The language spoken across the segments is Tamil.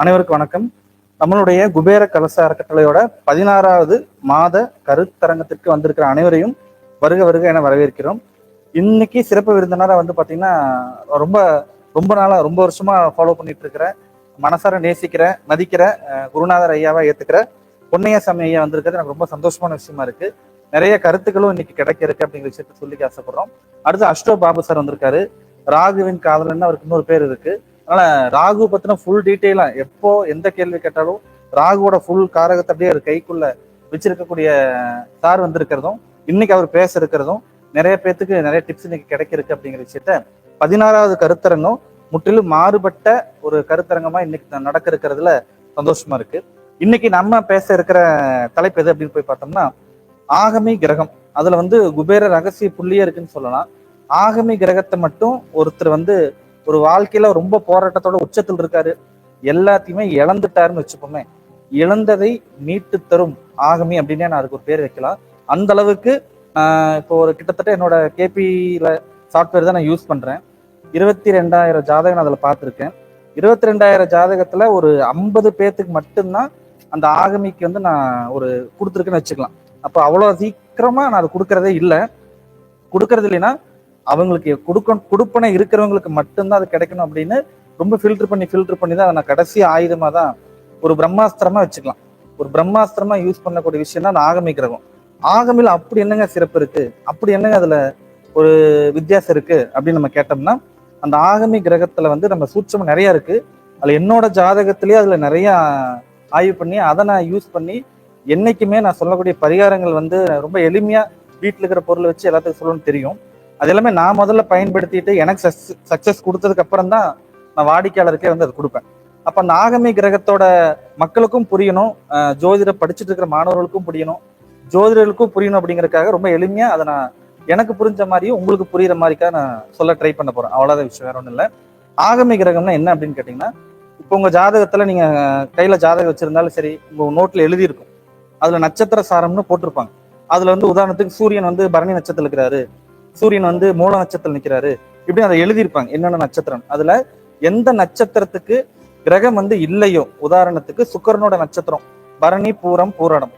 அனைவருக்கும் வணக்கம். நம்மளுடைய குபேர கலச அறக்கட்டளையோட பதினாறாவது மாத கருத்தரங்கத்திற்கு வந்திருக்கிற அனைவரையும் வருக வருக என வரவேற்கிறோம். இன்னைக்கு சிறப்பு விருந்தினராக வந்து பார்த்தீங்கன்னா ரொம்ப ரொம்ப நாளாக ரொம்ப வருஷமா ஃபாலோ பண்ணிட்டு இருக்கிற மனசார நேசிக்கிற மதிக்கிற குருநாதர் ஐயாவை ஏத்துக்கிற பொன்னையசாமி ஐயா வந்திருக்கிறது. எனக்கு ரொம்ப சந்தோஷமான விஷயமா இருக்கு. நிறைய கருத்துக்களும் இன்னைக்கு கிடைக்க இருக்கு அப்படிங்கிற விஷயத்த சொல்லிக்க ஆசைப்படுறோம். அடுத்து அஷ்டோ பாபு சார் வந்திருக்காரு. ராகுவின் காதலன்னு அவருக்கு இன்னொரு பேர் இருக்கு. அதனால ராகு பத்தின ஃபுல் டீட்டெயிலா எப்போ எந்த கேள்வி கேட்டாலும் ராகுவோட ஃபுல் காரகத்தை அப்படியே அவர் கைக்குள்ள வச்சிருக்கக்கூடிய சார் வந்திருக்கிறதும் இன்னைக்கு அவர் பேச இருக்கிறதும் நிறைய பேத்துக்கு நிறைய டிப்ஸ் இன்னைக்கு கிடைக்கிருக்கு அப்படிங்கிற விஷயத்த பதினாறாவது கருத்தரங்கம் முற்றிலும் மாறுபட்ட ஒரு கருத்தரங்கமா இன்னைக்கு நடக்க இருக்கிறதுல சந்தோஷமா இருக்கு. இன்னைக்கு நம்ம பேச இருக்கிற தலைப்பு எது அப்படின்னு போய் பார்த்தோம்னா ஆகமி கிரகம். அதுல வந்து குபேர ரகசிய புள்ளியே இருக்குன்னு சொல்லலாம். ஆகமி கிரகத்தை மட்டும் ஒருத்தர் வந்து ஒரு வாழ்க்கையில ரொம்ப போராட்டத்தோட உச்சத்தில் இருக்காரு. எல்லாத்தையுமே இழந்துட்டாருன்னு வச்சுப்போமே இழந்ததை மீட்டு தரும் ஆகமி அப்படின்னே நான் அதுக்கு ஒரு பேர் வைக்கலாம். அந்த அளவுக்கு இப்போ ஒரு கிட்டத்தட்ட என்னோட கேபியில சாஃப்ட்வேர் தான் நான் யூஸ் பண்றேன். இருபத்தி ரெண்டாயிரம் ஜாதகம் நான் அதில் பார்த்துருக்கேன். இருபத்தி ரெண்டாயிரம் ஜாதகத்துல ஒரு ஐம்பது பேத்துக்கு மட்டும்தான் அந்த ஆகமிக்கு வந்து நான் ஒரு கொடுத்துருக்கேன்னு வச்சுக்கலாம். அப்போ அவ்வளோ சீக்கிரமா நான் அதை கொடுக்கறதே இல்லை. கொடுக்கறது இல்லைன்னா அவங்களுக்கு கொடுக்க கொடுப்பனை இருக்கிறவங்களுக்கு மட்டும்தான் அது கிடைக்கணும் அப்படின்னு ரொம்ப ஃபில்டர் பண்ணி ஃபில்டர் பண்ணி தான் அதை நான் கடைசி ஆயுதமாக தான் ஒரு பிரம்மாஸ்திரமா வச்சுக்கலாம். ஒரு பிரம்மாஸ்திரமா யூஸ் பண்ணக்கூடிய விஷயம் தான் அந்த ஆகமி கிரகம். ஆகமில் அப்படி என்னங்க சிறப்பு இருக்கு? அப்படி என்னங்க அதுல ஒரு வித்தியாசம் இருக்கு? அப்படின்னு நம்ம கேட்டோம்னா அந்த ஆகமி கிரகத்துல வந்து நம்ம சூட்சம் நிறைய இருக்கு. அதுல என்னோட ஜாதகத்திலேயே அதுல நிறைய ஆய்வு பண்ணி அதை நான் யூஸ் பண்ணி என்னைக்குமே நான் சொல்லக்கூடிய பரிகாரங்கள் வந்து ரொம்ப எளிமையா வீட்டில் இருக்கிற பொருளை வச்சு எல்லாத்துக்கும் சொல்லணும்னு தெரியும். அது எல்லாமே நான் முதல்ல பயன்படுத்திட்டு எனக்கு சக்சஸ் கொடுத்ததுக்கு அப்புறம் தான் நான் வாடிக்கையாளருக்கே வந்து அது கொடுப்பேன். அப்ப அந்த ஆகமி கிரகத்தோட மக்களுக்கும் புரியணும் ஜோதிட ஜோதிடம் படிச்சுட்டு இருக்கிற மாணவர்களுக்கும் புரியணும். ஜோதிடர்களுக்கும் புரியணும் அப்படிங்கிறதுக்காக ரொம்ப எளிமையா அதை நான் எனக்கு புரிஞ்ச மாதிரியும் உங்களுக்கு புரியுற மாதிரிக்கா நான் சொல்ல ட்ரை பண்ண போறேன். அவ்வளவுதான் விஷயம் வேற ஒன்றும் இல்லை. ஆகமி கிரகம்னா என்ன அப்படின்னு கேட்டீங்கன்னா இப்போ உங்க ஜாதகத்துல நீங்க கையில ஜாதகம் வச்சிருந்தாலும் சரி உங்க நோட்ல எழுதியிருக்கும். அதுல நட்சத்திர சாரம்னு போட்டிருப்பாங்க. அதுல வந்து உதாரணத்துக்கு சூரியன் வந்து பரணி நட்சத்திரம் இருக்கிறாரு. சூரியன் வந்து மூல நட்சத்திரம் நிற்கிறாரு இப்படி அதை எழுதியிருப்பாங்க. என்னென்ன நட்சத்திரம்? அதுல எந்த நட்சத்திரத்துக்கு கிரகம் வந்து இல்லையோ உதாரணத்துக்கு சுக்கரனோட நட்சத்திரம் பரணி பூரம் பூரணம்.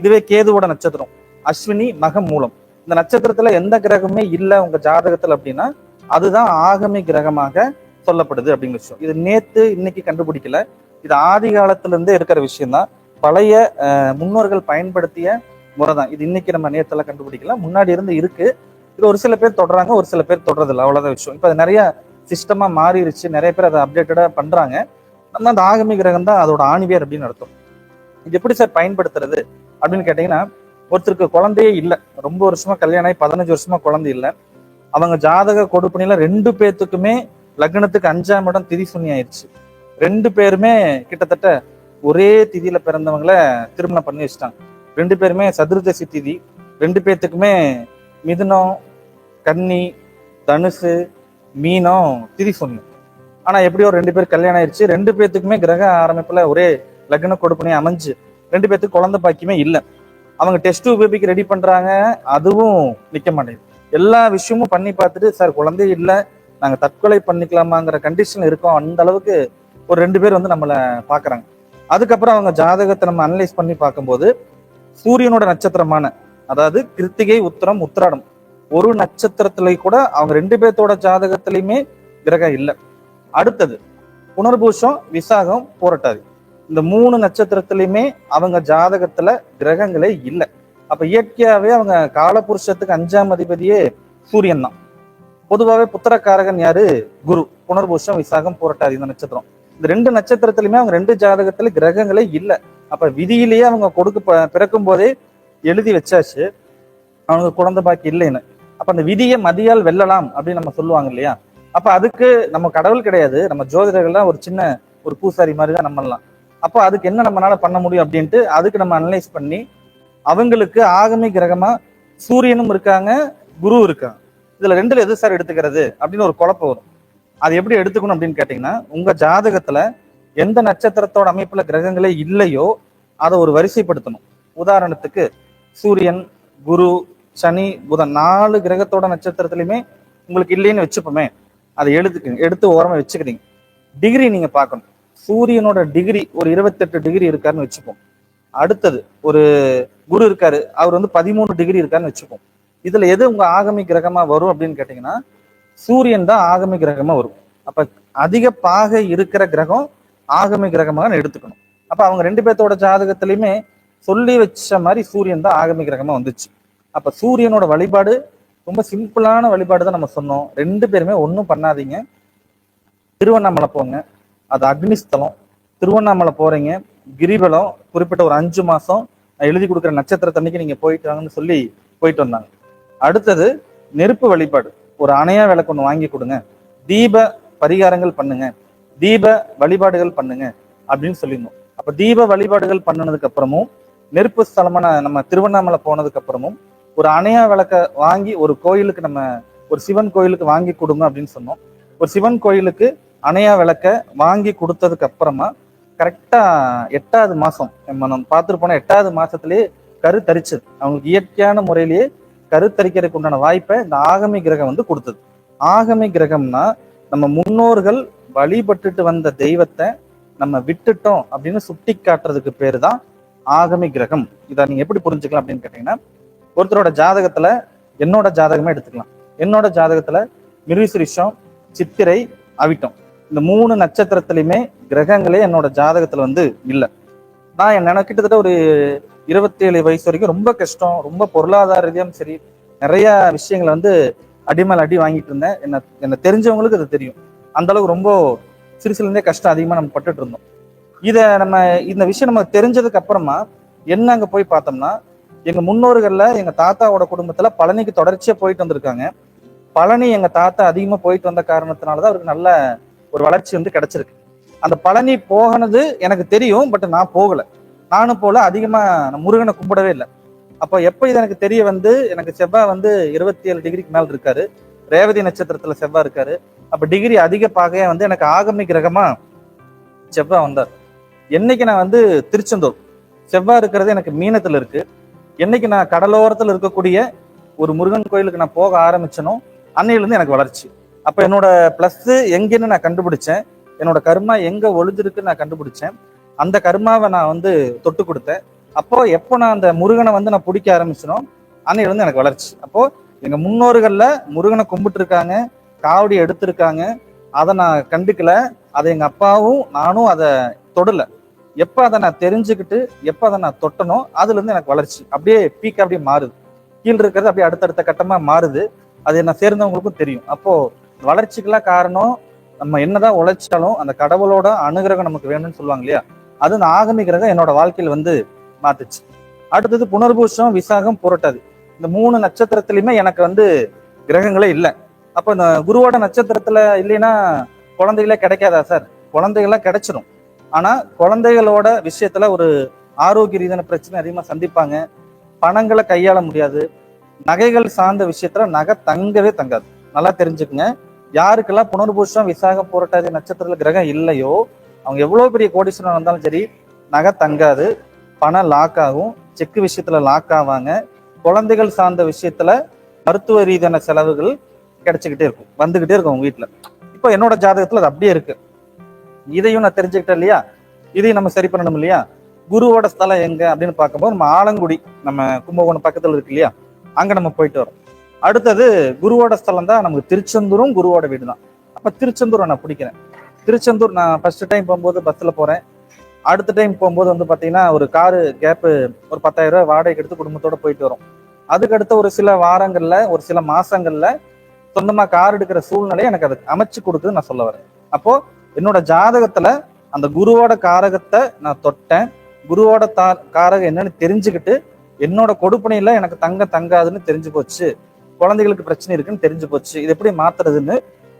இதுவே கேதுவோட நட்சத்திரம் அஸ்வினி மகம் மூலம். இந்த நட்சத்திரத்துல எந்த கிரகமே இல்லை உங்க ஜாதகத்துல அப்படின்னா அதுதான் ஆகமி கிரகமாக சொல்லப்படுது அப்படிங்கிற விஷயம். இது நேத்து இன்னைக்கு கண்டுபிடிக்கல. இது ஆதி காலத்துல இருந்தே இருக்கிற விஷயம்தான். பழைய முன்னோர்கள் பயன்படுத்திய முறை தான் இது இன்னைக்கு நம்ம நேத்துல கண்டுபிடிக்கல முன்னாடி இருந்து இருக்கு. இது ஒரு சில பேர் தொடறாங்க ஒரு சில பேர் தொடறதில்ல அவ்வளோதான் விஷயம். இப்போ அது நிறைய சிஸ்டமாக மாறிடுச்சு நிறைய பேர் அதை அப்டேட்டடாக பண்ணுறாங்க நம்ம அந்த ஆகமி கிரகம் தான் அதோட ஆணிவேர் அப்படின்னு அர்த்தம். இது எப்படி சார் பயன்படுத்துறது அப்படின்னு கேட்டிங்கன்னா ஒருத்தருக்கு குழந்தையே இல்லை. ரொம்ப வருஷமா கல்யாணம் ஆகி பதினஞ்சு வருஷமா குழந்தை இல்லை. அவங்க ஜாதக கொடுப்பணியில ரெண்டு பேர்த்துக்குமே லக்னத்துக்கு அஞ்சாம் இடம் திதி சுன்னி ஆயிடுச்சு ரெண்டு பேருமே கிட்டத்தட்ட ஒரே திதியில பிறந்தவங்கள திருமணம் பண்ணி வச்சுட்டாங்க. ரெண்டு பேருமே சதுர்தசி திதி ரெண்டு பேர்த்துக்குமே மிதுனம் கன்னி தனுசு மீனம் திதி ஆனால் ஆனா எப்படியோ ரெண்டு பேர் கல்யாணம் ஆயிடுச்சு ரெண்டு பேர்த்துக்குமே கிரக ஆரம்பிப்பில் ஒரே லக்ன கொடுப்பனே அமைஞ்சு ரெண்டு பேர்த்துக்கு குழந்தை பாக்கியமே இல்லை. அவங்க டெஸ்ட் பேபிக்கு ரெடி பண்ணுறாங்க அதுவும் நிற்க மாட்டேங்குது. எல்லா விஷயமும் பண்ணி பார்த்துட்டு சார் குழந்தையே இல்லை. நாங்கள் தற்கொலை பண்ணிக்கலாமாங்கிற கண்டிஷன் இருக்கோம். அந்த அளவுக்கு ஒரு ரெண்டு பேர் வந்து நம்மளை பார்க்குறாங்க. அதுக்கப்புறம் அவங்க ஜாதகத்தை நம்ம அனலைஸ் பண்ணி பார்க்கும்போது சூரியனோட நட்சத்திரமான அதாவது கிருத்திகை உத்தரம் உத்திராடம் ஒரு நட்சத்திரத்துல கூட அவங்க ரெண்டு பேர்த்தோட ஜாதகத்திலையுமே கிரகம் இல்லை. அடுத்தது புனர்பூஷம் விசாகம் போராட்டாதி. இந்த மூணு நட்சத்திரத்திலையுமே அவங்க ஜாதகத்துல கிரகங்களே இல்லை. அப்ப இயற்கையாவே அவங்க காலபுருஷத்துக்கு அஞ்சாம் அதிபதியே சூரியன் தான். பொதுவாகவே புத்திரக்காரகன் யாரு? குரு. புனர்பூஷம் விசாகம் போராட்டாதி இந்த நட்சத்திரம். இந்த ரெண்டு நட்சத்திரத்திலுமே அவங்க ரெண்டு ஜாதகத்துல கிரகங்களே இல்லை. அப்ப விதியிலேயே அவங்க கொடுக்க ப- பிறக்கும் போதே எழுதி வச்சாச்சு. அவங்க குழந்தை பாக்கி இல்லைன்னு. அப்ப அந்த விதியை மதியால் வெல்லலாம் அப்படின்னு நம்ம சொல்லுவாங்க இல்லையா? அப்ப அதுக்கு நம்ம கடவுள் கிடையாது. நம்ம ஜோதிடர்கள்லாம் ஒரு சின்ன ஒரு பூசாரி மாதிரி தான் நம்மலாம். அப்போ அதுக்கு என்ன நம்மளால பண்ண முடியும் அப்படின்ட்டு அதுக்கு நம்ம அனலைஸ் பண்ணி அவங்களுக்கு ஆகமி கிரகமா சூரியனும் இருக்காங்க குரு இருக்காங்க. இதுல ரெண்டுல எது சார் எடுத்துக்கிறது அப்படின்னு ஒரு குழப்பம் வரும். அது எப்படி எடுத்துக்கணும் அப்படின்னு கேட்டீங்கன்னா உங்க ஜாதகத்துல எந்த நட்சத்திரத்தோட அமைப்புல கிரகங்களே இல்லையோ அதை ஒரு வரிசைப்படுத்தணும். உதாரணத்துக்கு சூரியன் குரு சனி புதன் நாலு கிரகத்தோட நட்சத்திரத்திலையுமே உங்களுக்கு இல்லைன்னு வச்சுப்போமே அதை எடுத்துக்கங்க எடுத்து ஓரமாக வச்சுக்கிறீங்க டிகிரி நீங்கள் பார்க்கணும். சூரியனோட டிகிரி ஒரு இருபத்தெட்டு டிகிரி இருக்காருன்னு வச்சுப்போம். அடுத்தது ஒரு குரு இருக்காரு அவர் வந்து பதிமூணு டிகிரி இருக்காருன்னு வச்சுப்போம். இதுல எது உங்க ஆகமி கிரகமா வரும் அப்படின்னு கேட்டீங்கன்னா சூரியன் தான் ஆகமி கிரகமா வரும். அப்ப அதிக பாகை இருக்கிற கிரகம் ஆகமி கிரகமாக எடுத்துக்கணும். அப்ப அவங்க ரெண்டு பேர்த்தோட ஜாதகத்திலயுமே சொல்லி வச்ச மாதிரி சூரியன் தான் ஆகமி கிரகமா வந்துச்சு. அப்ப சூரியனோட வழிபாடு ரொம்ப சிம்பிளான வழிபாடு தான் நம்ம சொன்னோம். ரெண்டு பேருமே ஒன்றும் பண்ணாதீங்க. திருவண்ணாமலை போங்க. அது அக்னிஸ்தலம். திருவண்ணாமலை போறீங்க. கிரிவலம் குறிப்பிட்ட ஒரு அஞ்சு மாசம் எழுதி கொடுக்குற நட்சத்திரத்தன்னைக்கு நீங்க போயிட்டு வாங்கன்னு சொல்லி போயிட்டு வந்தாங்க. அடுத்தது நெருப்பு வழிபாடு. ஒரு அணையா விளக்கு ஒன்று வாங்கி கொடுங்க. தீப பரிகாரங்கள் பண்ணுங்க. தீப வழிபாடுகள் பண்ணுங்க அப்படின்னு சொல்லியிருந்தோம். அப்ப தீப வழிபாடுகள் பண்ணினதுக்கு அப்புறமும் நெருப்பு ஸ்தலமான நம்ம திருவண்ணாமலை போனதுக்கு அப்புறமும் ஒரு அணையா விளக்க வாங்கி ஒரு கோயிலுக்கு நம்ம ஒரு சிவன் கோயிலுக்கு வாங்கி கொடுங்க அப்படின்னு சொன்னோம். ஒரு சிவன் கோயிலுக்கு அணையா விளக்க வாங்கி கொடுத்ததுக்கு அப்புறமா கரெக்டா எட்டாவது மாசம் நம்ம பார்த்துட்டு போன எட்டாவது மாசத்திலேயே கருத்தரிச்சது அவங்களுக்கு இயற்கையான முறையிலேயே கரு தரிக்கிறதுக்கு உண்டான வாய்ப்பை இந்த ஆகமி கிரகம் வந்து கொடுத்தது. ஆகமி கிரகம்னா நம்ம முன்னோர்கள் வழிபட்டுட்டு வந்த தெய்வத்தை நம்ம விட்டுட்டோம் அப்படின்னு சுட்டி காட்டுறதுக்கு பேர் தான் ஆகமி கிரகம். இதை நீங்க எப்படி புரிஞ்சுக்கலாம் அப்படின்னு கேட்டீங்கன்னா ஒருத்தரோட ஜாதகத்துல என்னோட ஜாதகமே எடுத்துக்கலாம். என்னோட ஜாதகத்துல மிருசிரிஷம் சித்திரை அவிட்டம். இந்த மூணு நட்சத்திரத்திலையுமே கிரகங்களே என்னோட ஜாதகத்துல வந்து இல்லை. நான் என்ன கிட்டத்தட்ட ஒரு இருபத்தி ஏழு வயசு வரைக்கும் ரொம்ப கஷ்டம் ரொம்ப பொருளாதார ரீதியாகவும் சரி நிறைய விஷயங்களை வந்து அடிமேல் அடி வாங்கிட்டு இருந்தேன். என்ன என்னை தெரிஞ்சவங்களுக்கு அது தெரியும். அந்த அளவுக்கு ரொம்ப சிறுசுல இருந்தே கஷ்டம் அதிகமாக நம்ம பட்டுட்டு இருந்தோம். இதை நம்ம இந்த விஷயம் நம்ம தெரிஞ்சதுக்கு அப்புறமா என்ன அங்கே போய் பார்த்தோம்னா எங்க முன்னோர்கள்ல எங்க தாத்தாவோட குடும்பத்துல பழனிக்கு தொடர்ச்சியா போயிட்டு வந்திருக்காங்க. பழனி எங்க தாத்தா அதிகமா போயிட்டு வந்த காரணத்தினாலதான் அவருக்கு நல்ல ஒரு வளர்ச்சி வந்து கிடைச்சிருக்கு. அந்த பழனி போகனது எனக்கு தெரியும் பட் நான் போகல. நானும் போல அதிகமா முருகனை கும்பிடவே இல்லை. அப்போ எப்போ இது எனக்கு தெரிய வந்து எனக்கு செவ்வாய் வந்து இருபத்தி ஏழு டிகிரிக்கு மேல இருக்காரு. ரேவதி நட்சத்திரத்துல செவ்வாய் இருக்காரு. அப்ப டிகிரி அதிக பாகையா வந்து எனக்கு ஆகமி கிரகமா செவ்வாய் வந்தார். என்னைக்கு நான் வந்து திருச்செந்தூர். செவ்வாய் இருக்கிறது எனக்கு மீனத்துல இருக்கு. என்னைக்கு நான் கடலோரத்தில் இருக்கக்கூடிய ஒரு முருகன் கோயிலுக்கு நான் போக ஆரம்பிச்சனோ அன்னையிலேருந்து எனக்கு வளர்ச்சி. அப்போ என்னோட ப்ளஸ்ஸு எங்கேன்னு நான் கண்டுபிடிச்சேன். என்னோட கர்மா எங்கே ஒளிஞ்சிருக்குன்னு நான் கண்டுபிடிச்சேன். அந்த கர்மாவை நான் வந்து தொட்டு கொடுத்தேன். அப்போ எப்போ நான் அந்த முருகனை வந்து நான் பிடிக்க ஆரம்பிச்சனோ அன்னையிலேருந்து எனக்கு வளர்ச்சி. அப்போ எங்க முன்னோர்கள்ல முருகனை கும்பிட்டு இருக்காங்க காவடி எடுத்திருக்காங்க. அதை நான் கண்டுக்கல. அதை எங்க அப்பாவும் நானும் அதை தொடலை. எப்போ அதை நான் தெரிஞ்சுக்கிட்டு எப்போ அதை நான் தொட்டனோ அதுலேருந்து எனக்கு வளர்ச்சி. அப்படியே பீக் அப்படியே மாறுது. கீழ் இருக்கிறது அப்படியே அடுத்தடுத்த கட்டமாக மாறுது. அது என்ன சேர்ந்தவங்களுக்கும் தெரியும். அப்போது வளர்ச்சிக்கெல்லாம் காரணம் நம்ம என்னதான் உழைச்சாலும் அந்த கடவுளோட அனுகிரகம் நமக்கு வேணும்னு சொல்லுவாங்க இல்லையா? அது அந்த ஆகமி கிரகம் என்னோட வாழ்க்கையில் வந்து மாத்துச்சு. அடுத்தது புனர்பூஷம் விசாகம் புரட்டாது. இந்த மூணு நட்சத்திரத்துலையுமே எனக்கு வந்து கிரகங்களே இல்லை. அப்போ இந்த குருவோட நட்சத்திரத்தில் இல்லைன்னா குழந்தைகளே கிடைக்காதா சார்? குழந்தைகள்லாம் கிடைச்சிரும். ஆனா குழந்தைகளோட விஷயத்துல ஒரு ஆரோக்கிய ரீதியான பிரச்சனை அதிகமா சந்திப்பாங்க. பணங்களை கையாள முடியாது. நகைகள் சார்ந்த விஷயத்துல நகை தங்கவே தங்காது. நல்லா தெரிஞ்சுக்குங்க. யாருக்கெல்லாம் புனர்பூஷம் விசாக புரட்டாதி நட்சத்திரத்துல கிரகம் இல்லையோ அவங்க எவ்வளவு பெரிய கோடீஸ்வரன் வந்தாலும் சரி நகை தங்காது. பணம் லாக் ஆகும். செக்கு விஷயத்துல லாக் ஆவாங்க. குழந்தைகள் சார்ந்த விஷயத்துல மருத்துவ ரீதியான செலவுகள் கிடைச்சிக்கிட்டே இருக்கும். வந்துகிட்டே இருக்கும் அவங்க வீட்டுல. இப்போ என்னோட ஜாதகத்துல அது அப்படியே இருக்கு. இதையும் நான் தெரிஞ்சுக்கிட்டேன் இல்லையா? இதையும் நம்ம சரி பண்ணணும் இல்லையா? குருவோட ஸ்தலம் எங்க அப்படின்னு பார்க்கும்போது நம்ம ஆலங்குடி நம்ம கும்பகோணம் பக்கத்துல இருக்கு இல்லையா? அங்க நம்ம போயிட்டு வரோம். அடுத்தது குருவோட ஸ்தலம் தான் நமக்கு திருச்செந்தூரும் குருவோட வீடு தான் அப்ப திருச்செந்தூரை நான் பிடிக்கிறேன். திருச்செந்தூர் நான் ஃபர்ஸ்ட் டைம் போகும்போது பஸ்ல போறேன். அடுத்த டைம் போகும்போது வந்து பாத்தீங்கன்னா ஒரு காரு கேப்பு ஒரு பத்தாயிரம் ரூபாய் வாடகைக்கு எடுத்து குடும்பத்தோட போயிட்டு வரோம். அதுக்கு அடுத்த ஒரு சில வாரங்கள்ல ஒரு சில மாசங்கள்ல சொந்தமா கார் எடுக்கிற சூழ்நிலை எனக்கு அது அமைச்சு கொடுக்குதுன்னு நான் சொல்ல வரேன். அப்போ என்னோட ஜாதகத்துல அந்த குருவோட காரகத்தை நான் தொட்டேன். குருவோட தா காரகம் என்னன்னு தெரிஞ்சுக்கிட்டு என்னோட கொடுப்பனையில எனக்கு தங்க தங்காதுன்னு தெரிஞ்சு போச்சு. குழந்தைகளுக்கு பிரச்சனை இருக்குன்னு தெரிஞ்சு போச்சு. இது எப்படி மாத்துறதுன்னு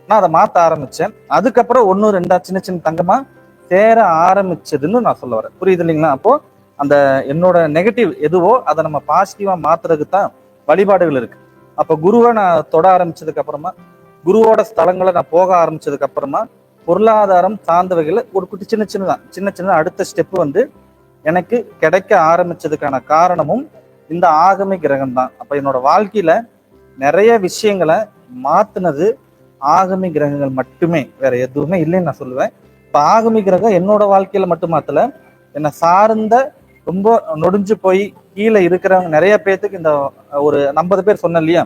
நான் அதை மாத்த ஆரம்பிச்சேன். அதுக்கப்புறம் ஒன்னு ரெண்டா சின்ன சின்ன தங்கமா சேர ஆரம்பிச்சதுன்னு நான் சொல்ல வரேன். புரியுது இல்லைங்களா? அப்போ அந்த என்னோட நெகட்டிவ் எதுவோ அதை நம்ம பாசிட்டிவா மாத்துறதுக்கு தான் வழிபாடுகள் இருக்கு. அப்ப குருவை நான் தொட ஆரம்பிச்சதுக்கு அப்புறமா குருவோட ஸ்தலங்களை நான் போக ஆரம்பிச்சதுக்கு அப்புறமா பொருளாதாரம் சார்ந்த வகையில் ஒரு குட்டி சின்ன சின்னதான் சின்ன சின்ன அடுத்த ஸ்டெப் வந்து எனக்கு கிடைக்க ஆரம்பிச்சதுக்கான காரணமும் இந்த ஆகமி கிரகம் தான் அப்ப என்னோட வாழ்க்கையில நிறைய விஷயங்களை மாத்தினது ஆகமி கிரகங்கள் மட்டுமே வேற எதுவுமே இல்லைன்னு நான் சொல்லுவேன். இப்ப ஆகமி கிரகம் என்னோட வாழ்க்கையில மட்டும் மாத்தல என்னை சார்ந்த ரொம்ப நொடிஞ்சு போய் கீழே இருக்கிறவங்க நிறைய பேர்த்துக்கு இந்த ஒரு ஐம்பது பேர் சொன்னேன் இல்லையா?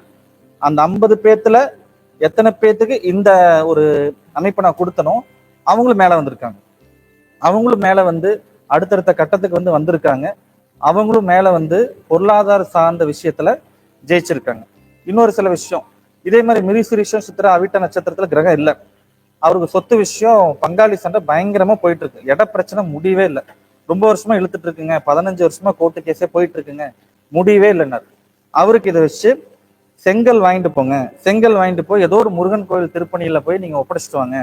அந்த ஐம்பது பேர்த்துல எத்தனை பேர்த்துக்கு இந்த ஒரு அமைப்பை நான் கொடுத்தனோ அவங்களும் மேலே வந்திருக்காங்க. அவங்களும் மேலே வந்து அடுத்தடுத்த கட்டத்துக்கு வந்து வந்திருக்காங்க. அவங்களும் மேலே வந்து பொருளாதார சார்ந்த விஷயத்துல ஜெயிச்சிருக்காங்க. இன்னொரு சில விஷயம் இதே மாதிரி மிரிசிரிஷம் சித்திர அவிட்ட நட்சத்திரத்துல கிரகம் இல்லை. அவருக்கு சொத்து விஷயம் பங்காளி சண்டை பயங்கரமா போயிட்டு இருக்கு இட பிரச்சனை முடியவே இல்லை. ரொம்ப வருஷமா இழுத்துட்டு இருக்குங்க. பதினஞ்சு வருஷமா கோர்ட்டு கேஸே போயிட்டு இருக்குங்க முடியவே இல்லைன்னாரு. அவருக்கு இதை வச்சு செங்கல் வாங்கிட்டு போங்க. செங்கல் வாங்கிட்டு போய் ஏதோ ஒரு முருகன் கோயில் திருப்பணியில் போய் நீங்கள் ஒப்படைச்சிட்டு வாங்க.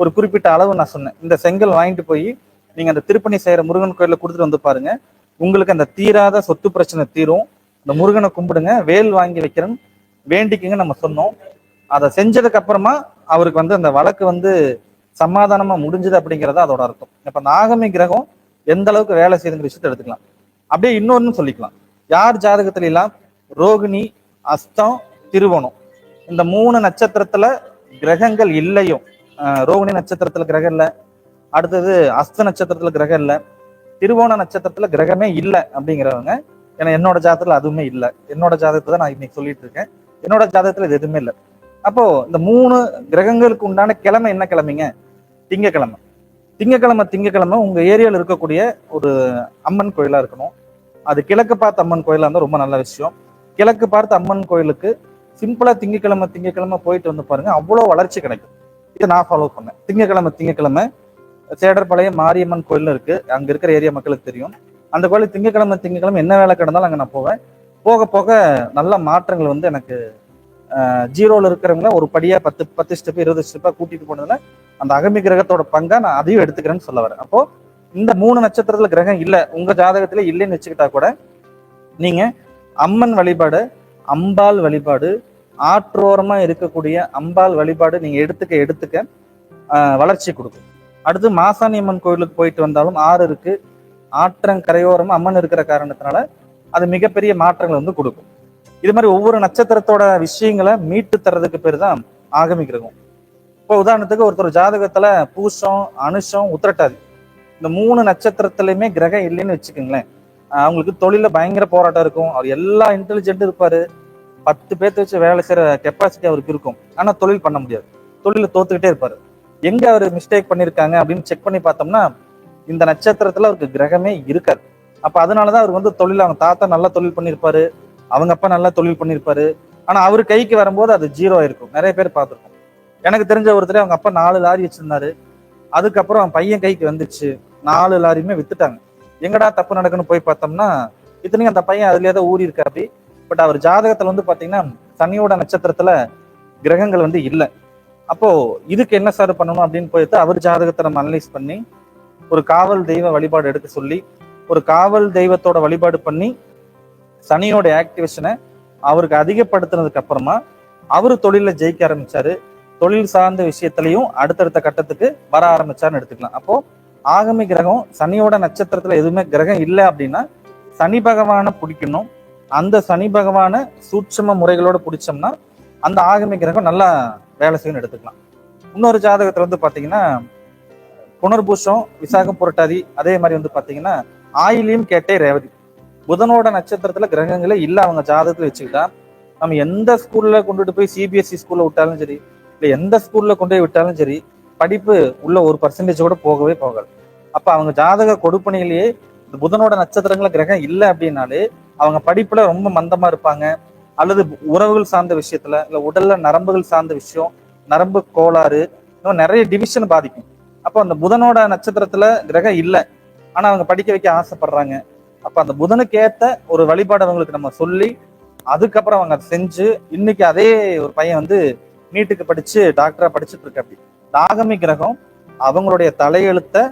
ஒரு குறிப்பிட்ட அளவு நான் சொன்னேன். இந்த செங்கல் வாங்கிட்டு போய் நீங்கள் அந்த திருப்பணி செய்கிற முருகன் கோயிலில் கொடுத்துட்டு வந்து பாருங்க. உங்களுக்கு அந்த தீராத சொத்து பிரச்சனை தீரும். அந்த முருகனை கும்பிடுங்க. வேல் வாங்கி வைக்கிறேன்னு வேண்டிக்குங்க நம்ம சொன்னோம். அதை செஞ்சதுக்கு அப்புறமா அவருக்கு வந்து அந்த வழக்கு வந்து சமாதானமா முடிஞ்சது அப்படிங்கிறத அதோட அர்த்தம். இப்ப நாகமி கிரகம் எந்த அளவுக்கு வேலை செய்யுதுங்கிற விஷயத்தை எடுத்துக்கலாம். அப்படியே இன்னொன்னு சொல்லிக்கலாம். யார் ஜாதகத்துல எல்லாம் ரோகிணி அஸ்தம் திருவோணம் இந்த மூணு நட்சத்திரத்துல கிரகங்கள் இல்லையும். ரோகிணி நட்சத்திரத்துல கிரகம் இல்லை. அடுத்தது அஸ்த நட்சத்திரத்துல கிரகம் இல்லை. திருவோண நட்சத்திரத்துல கிரகமே இல்லை அப்படிங்கிறவங்க ஏன்னா என்னோட ஜாதகத்துல அதுவுமே இல்லை. என்னோட ஜாதகத்தை தான் நான் இன்னைக்கு சொல்லிட்டு இருக்கேன். என்னோட ஜாதகத்துல இது எதுவுமே இல்லை. அப்போ இந்த மூணு கிரகங்களுக்கு உண்டான கிழமை என்ன கிழமைங்க? திங்கக்கிழமை. திங்கக்கிழமை திங்கக்கிழமை உங்க ஏரியாவில் இருக்கக்கூடிய ஒரு அம்மன் கோயிலா இருக்கணும். அது கிழக்கு பார்த்த அம்மன் கோயிலா இருந்தால் ரொம்ப நல்ல விஷயம். கிழக்கு பார்த்த அம்மன் கோயிலுக்கு சிம்பிளா திங்கக்கிழமை திங்கக்கிழமை போயிட்டு வந்து பாருங்க அவ்வளோ வளர்ச்சி கிடைக்கும். இதை நான் ஃபாலோ பண்ணேன். திங்கக்கிழமை திங்கக்கிழமை சேடர்பாளையம் மாரியம்மன் கோயில் இருக்கு. அங்க இருக்கிற ஏரியா மக்களுக்கு தெரியும். அந்த கோயில் திங்கக்கிழமை திங்கக்கிழமை என்ன வேலை கிடந்தாலும் அங்கே நான் போவேன். போக போக நல்ல மாற்றங்கள் வந்து எனக்கு ஜீரோவில் இருக்கிறவங்கள ஒரு படியாக பத்து பத்து ஸ்டெப் இருபது ஸ்டெப்பாக கூட்டிகிட்டு போனதுல அந்த அகமி கிரகத்தோட பங்காக நான் அதையும் எடுத்துக்கிறேன்னு சொல்ல வரேன். அப்போது இந்த மூணு நட்சத்திரத்தில் கிரகம் இல்லை உங்கள் ஜாதகத்தில் இல்லைன்னு வச்சுக்கிட்டா கூட நீங்கள் அம்மன் வழிபாடு அம்பாள் வழிபாடு ஆற்றோரமாக இருக்கக்கூடிய அம்பாள் வழிபாடு நீங்கள் எடுத்துக்க எடுத்துக்க வளர்ச்சி கொடுக்கும். அடுத்து மாசாணி அம்மன் கோயிலுக்கு போயிட்டு வந்தாலும் ஆறு இருக்கு. ஆற்றங்கரையோரமா அம்மன் இருக்கிற காரணத்தினால அது மிகப்பெரிய மாற்றங்களை வந்து கொடுக்கும். இது மாதிரி ஒவ்வொரு நட்சத்திரத்தோட விஷயங்களை மீட்டு தர்றதுக்கு பேர் தான் ஆகமி இப்போ உதாரணத்துக்கு ஒருத்தர் ஜாதகத்துல பூசம் அனுஷம் உத்திரட்டாதி. இந்த மூணு நட்சத்திரத்துலையுமே கிரகம் இல்லைன்னு வச்சுக்கோங்களேன். அவங்களுக்கு தொழில பயங்கர போராட்டம் இருக்கும். அவர் எல்லா இன்டெலிஜென்ட்டும் இருப்பாரு. பத்து பேர்த்த வச்சு வேலை செய்யற கெப்பாசிட்டி அவருக்கு இருக்கும். ஆனா தொழில் பண்ண முடியாது. தொழில தோத்துக்கிட்டே இருப்பாரு. எங்க அவர் மிஸ்டேக் பண்ணிருக்காங்க அப்படின்னு செக் பண்ணி பார்த்தோம்னா இந்த நட்சத்திரத்துல அவருக்கு கிரகமே இருக்காது. அப்ப அதனாலதான் அவர் வந்து தொழில் அவங்க தாத்தா நல்லா தொழில் பண்ணியிருப்பாரு அவங்க அப்பா நல்லா தொழில் பண்ணியிருப்பாரு ஆனா அவர் கைக்கு வரும்போது அது ஜீரோ இருக்கும் நிறைய பேர் பார்த்துருக்கோம் எனக்கு தெரிஞ்ச ஒருத்தர் அவங்க அப்பா நாலு லாரி வச்சிருந்தாரு. அதுக்கப்புறம் அவன் பையன் கைக்கு வந்துச்சு. நாலு லாரியுமே வித்துட்டாங்க. எங்கடா தப்பு நடக்குன்னு போய் பார்த்தோம்னா இத்தனைக்கும் அந்த பையன் அதுலயே தான் ஊறி இருக்கா அப்படி பட் அவர் ஜாதகத்துல வந்து பாத்தீங்கன்னா சனியோட நட்சத்திரத்துல கிரகங்கள் வந்து இல்லை. அப்போ இதுக்கு என்ன சார் பண்ணணும் அப்படின்னு போயிட்டு அவர் ஜாதகத்தை நம்ம அனலைஸ் பண்ணி ஒரு காவல் தெய்வ வழிபாடு எடுக்க சொல்லி ஒரு காவல் தெய்வத்தோட வழிபாடு பண்ணி சனியோட ஆக்டிவேஷனை அவருக்கு அதிகப்படுத்தினதுக்கு அப்புறமா அவர் தொழில ஜெயிக்க ஆரம்பிச்சாரு. தொழில் சார்ந்த விஷயத்திலையும் அடுத்தடுத்த கட்டத்துக்கு வர ஆரம்பிச்சாருன்னு எடுத்துக்கலாம். அப்போ ஆகமி கிரகம் சனியோட நட்சத்திரத்துல எதுவுமே கிரகம் இல்லை அப்படின்னா சனி பகவானை பிடிக்கணும். அந்த சனி பகவானை சூட்சம முறைகளோட பிடிச்சோம்னா அந்த ஆகமி கிரகம் நல்லா வேலை செய்யணும்னு எடுத்துக்கலாம். இன்னொரு ஜாதகத்துல வந்து பாத்தீங்கன்னா புனர்பூஷம் விசாகம் புரட்டாதி அதே மாதிரி வந்து பாத்தீங்கன்னா ஆயிலியும் கேட்டே ரேவதி. புதனோட நட்சத்திரத்துல கிரகங்களே இல்ல அவங்க ஜாதகத்துல வச்சுக்கிட்டா நம்ம எந்த ஸ்கூல்ல கொண்டுட்டு போய் சிபிஎஸ்சி ஸ்கூல்ல விட்டாலும் சரி இல்ல எந்த ஸ்கூல்ல கொண்டு போய் விட்டாலும் சரி படிப்பு உள்ள ஒரு பர்சன்டேஜ் கூட போகவே போகாது. அப்ப அவங்க ஜாதக கொடுப்பனையிலேயே இந்த புதனோட நட்சத்திரங்கள கிரகம் இல்லை அப்படின்னாலே அவங்க படிப்புல ரொம்ப மந்தமா இருப்பாங்க. அல்லது உறவுகள் சார்ந்த விஷயத்துல இல்ல உடல்ல நரம்புகள் சார்ந்த விஷயம் நரம்பு கோளாறு இன்னும் நிறைய டிவிஷன் பாதிக்கும். அப்போ அந்த புதனோட நட்சத்திரத்துல கிரகம் இல்லை. ஆனா அவங்க படிக்க வைக்க ஆசைப்படுறாங்க. அப்ப அந்த புதனுக்கு ஏத்த ஒரு வழிபாடு அவங்களுக்கு நம்ம சொல்லி அதுக்கப்புறம் அவங்க அதை செஞ்சு இன்னைக்கு அதே ஒரு பையன் வந்து நீட்டுக்கு படிச்சு டாக்டரா படிச்சுட்டு இருக்க அப்படி ஆகமி கிரகம் அவங்களுடைய தலையெழுத்தை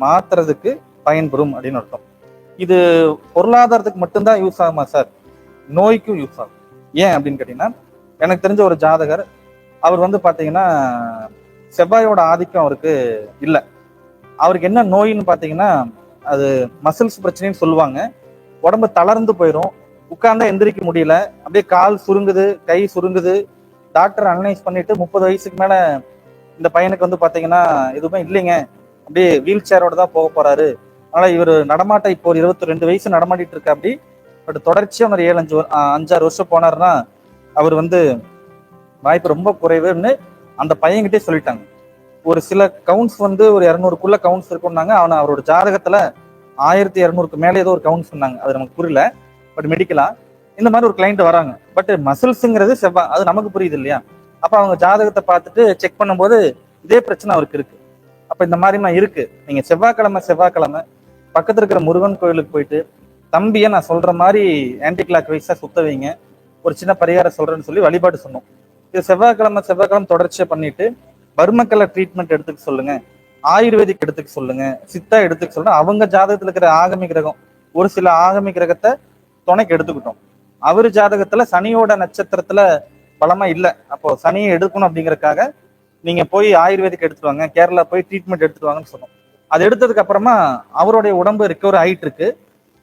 மாத்துறதுக்கு பயன்பெறும் அப்படின்னு அர்த்தம். இது பொருளாதாரத்துக்கு மட்டும்தான் யூஸ் ஆகுமா சார் நோய்க்கும் யூஸ் ஆகும். ஏன் அப்படின்னு கேட்டீங்கன்னா எனக்கு தெரிஞ்ச ஒரு ஜாதகர் அவர் வந்து பார்த்தீங்கன்னா செவ்வாயோட ஆதிக்கம் அவருக்கு இல்லை. அவருக்கு என்ன நோயின்னு பார்த்தீங்கன்னா அது மசில்ஸ் பிரச்சனைன்னு சொல்லுவாங்க. உடம்பு தளர்ந்து போயிடும் உட்கார்ந்தா எந்திரிக்க முடியல. அப்படியே கால் சுருங்குது கை சுருங்குது. டாக்டர் அனலைஸ் பண்ணிட்டு முப்பது வயசுக்கு மேல இந்த பையனுக்கு வந்து பார்த்தீங்கன்னா எதுவுமே இல்லைங்க. அப்படியே வீல் சேரோட தான் போக போறாரு. அதனால இவர் நடமாட்ட இப்போ ஒரு இருபத்தி ரெண்டு வயசு நடமாட்டிட்டு இருக்கா அப்படி. பட் தொடர்ச்சியாக ஒரு ஏழு அஞ்சு அஞ்சாறு வருஷம் போனாருன்னா அவர் வந்து வாய்ப்பு ரொம்ப குறைவுன்னு அந்த பையன்கிட்டே சொல்லிட்டாங்க. ஒரு சில கவுண்ட்ஸ் வந்து ஒரு இரநூறுக்குள்ள கவுண்ட்ஸ் இருக்கும்னாங்க. அவனை அவரோட ஜாதகத்துல ஆயிரத்தி இரநூறுக்கு மேலே ஏதோ ஒரு கவுண்ட் சொன்னாங்க. அது நமக்கு புரியல. பட் மெடிக்கலா இந்த மாதிரி ஒரு கிளைண்ட் வராங்க. பட் மசில்ஸுங்கிறது செவ்வாய் அது நமக்கு புரியுது இல்லையா? அப்ப அவங்க ஜாதகத்தை பார்த்துட்டு செக் பண்ணும்போது இதே பிரச்சனை அவருக்கு இருக்கு. அப்போ இந்த மாதிரிலாம் இருக்கு. நீங்க செவ்வாய்க்கிழமை செவ்வாய்க்கிழமை பக்கத்தில் இருக்கிற முருகன் கோயிலுக்கு போயிட்டு தம்பியை நான் சொல்ற மாதிரி ஆன்டி கிளாக் வைஸாக சுத்த வைங்க. ஒரு சின்ன பரிகாரம் சொல்றேன்னு சொல்லி வழிபாடு சொன்னோம். இது செவ்வாய்க்கிழமை செவ்வாய்க்கிழமை தொடர்ச்சியாக பண்ணிட்டு பர்மக்கலை ட்ரீட்மெண்ட் எடுத்துக்க சொல்லுங்க. ஆயுர்வேதிக் எடுத்துக்க சொல்லுங்க. சித்தா எடுத்துக்க சொல்லுங்க. அவங்க ஜாதகத்தில் இருக்கிற ஆகமி கிரகம் ஒரு சில ஆகமி கிரகத்தை துணைக்கு எடுத்துக்கிட்டோம். அவர் ஜாதகத்துல சனியோட நட்சத்திரத்துல பலமா இல்லை. அப்போ சனியை எடுக்கணும் அப்படிங்கறக்காக நீங்க போய் ஆயுர்வேதிக் எடுத்துட்டு வாங்க கேரளா போய் ட்ரீட்மெண்ட் எடுத்துட்டு வாங்கன்னு சொன்னோம். அது எடுத்ததுக்கு அப்புறமா அவருடைய உடம்பு ரிக்கவர் ஆயிட்டு இருக்கு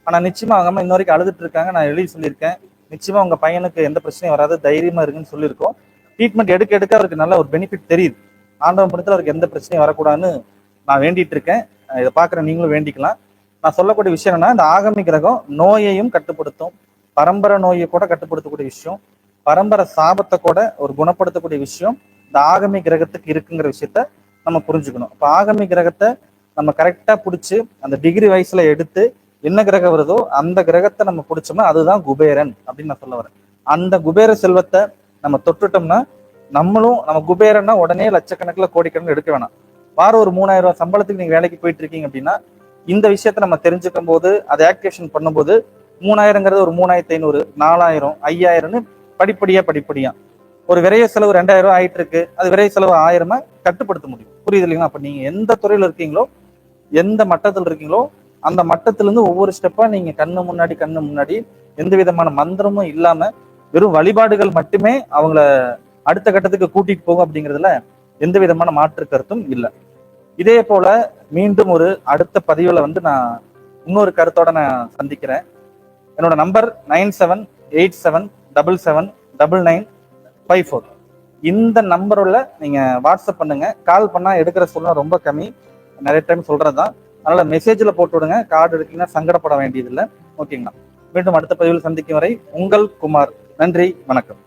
ஆனா நிச்சயமா அவங்க இன்ன வரைக்கும் அழுதுட்டு இருக்காங்க. நான் எழுதி சொல்லியிருக்கேன். நிச்சயமா உங்க பையனுக்கு எந்த பிரச்சனையும் வராது தைரியமா இருக்குன்னு சொல்லியிருக்கோம். ட்ரீட்மெண்ட் எடுக்க எடுக்க அவருக்கு நல்ல ஒரு பெனிஃபிட் தெரியுது. ஆண்டவன் படத்துல அவருக்கு எந்த பிரச்சனையும் வரக்கூடாதுன்னு நான் வேண்டிட்டு இருக்கேன். இதை பாக்குற நீங்களும் வேண்டிக்கலாம். நான் சொல்லக்கூடிய விஷயம் என்னன்னா இந்த ஆகமி கிரகம் நோயையும் கட்டுப்படுத்தும். பரம்பரை நோயை கூட கட்டுப்படுத்தக்கூடிய விஷயம். பரம்பரை சாபத்தை கூட ஒரு குணப்படுத்தக்கூடிய விஷயம். இந்த ஆகமி கிரகத்துக்கு இருக்குங்கிற விஷயத்த நம்ம புரிஞ்சுக்கணும். இப்போ ஆகமி கிரகத்தை நம்ம கரெக்டா பிடிச்சி அந்த டிகிரி வயசுல எடுத்து என்ன கிரகம் வருதோ அந்த கிரகத்தை நம்ம பிடிச்சோம்னா அதுதான் குபேரன் அப்படின்னு நான் சொல்ல வரேன். அந்த குபேர செல்வத்தை நம்ம தொட்டுட்டோம்னா நம்மளும் நம்ம குபேரன்னா உடனே லட்சக்கணக்கில் கோடிக்கணக்கில் எடுக்க வேணாம். வாரம் ஒரு மூணாயிரம் ரூபாய் சம்பளத்துக்கு நீங்க வேலைக்கு போயிட்டு இருக்கீங்க அப்படின்னா இந்த விஷயத்த நம்ம தெரிஞ்சுக்கும் போது அதை ஆக்டிவேஷன் பண்ணும்போது மூணாயிரங்கிறது ஒரு மூணாயிரத்தி ஐநூறு நாலாயிரம் ஐயாயிரம்னு படிப்படியா படிப்படியா ஒரு விரைய செலவு ரெண்டாயிரம் ரூபாய் ஆயிட்டு இருக்கு. அது விரைய செலவு ஆயிரமா கட்டுப்படுத்த முடியும். புரியுது இல்லைங்களா? அப்ப நீங்க எந்த துறையில இருக்கீங்களோ எந்த மட்டத்தில் இருக்கீங்களோ அந்த மட்டத்திலிருந்து ஒவ்வொரு ஸ்டெப்பா நீங்க கண்ணு முன்னாடி கண்ணு முன்னாடி எந்த விதமான மந்திரமும் இல்லாம வெறும் வழிபாடுகள் மட்டுமே அவங்கள அடுத்த கட்டத்துக்கு கூட்டிட்டு போகும் அப்படிங்கிறதுல எந்த விதமான மாற்று கருத்தும் இல்லை. இதே போல மீண்டும் ஒரு அடுத்த பதிவுல வந்து நான் இன்னொரு கருத்தோட நான் சந்திக்கிறேன். என்னோட number nine seven eight seven double seven double nine five four இந்த நம்பரில் நீங்கள் வாட்ஸ்அப் பண்ணுங்க. கால் பண்ணால் எடுக்கிற சூழ்நிலை ரொம்ப கம்மி. நிறைய டைம் சொல்கிறது தான் அதனால் மெசேஜில் போட்டு விடுங்க. கார்டு எடுத்தீங்கன்னா சங்கடப்பட வேண்டியதில்லை. ஓகேங்களா மீண்டும் அடுத்த பதிவில் சந்திக்கும் வரை உங்கள் குமார். நன்றி. வணக்கம்.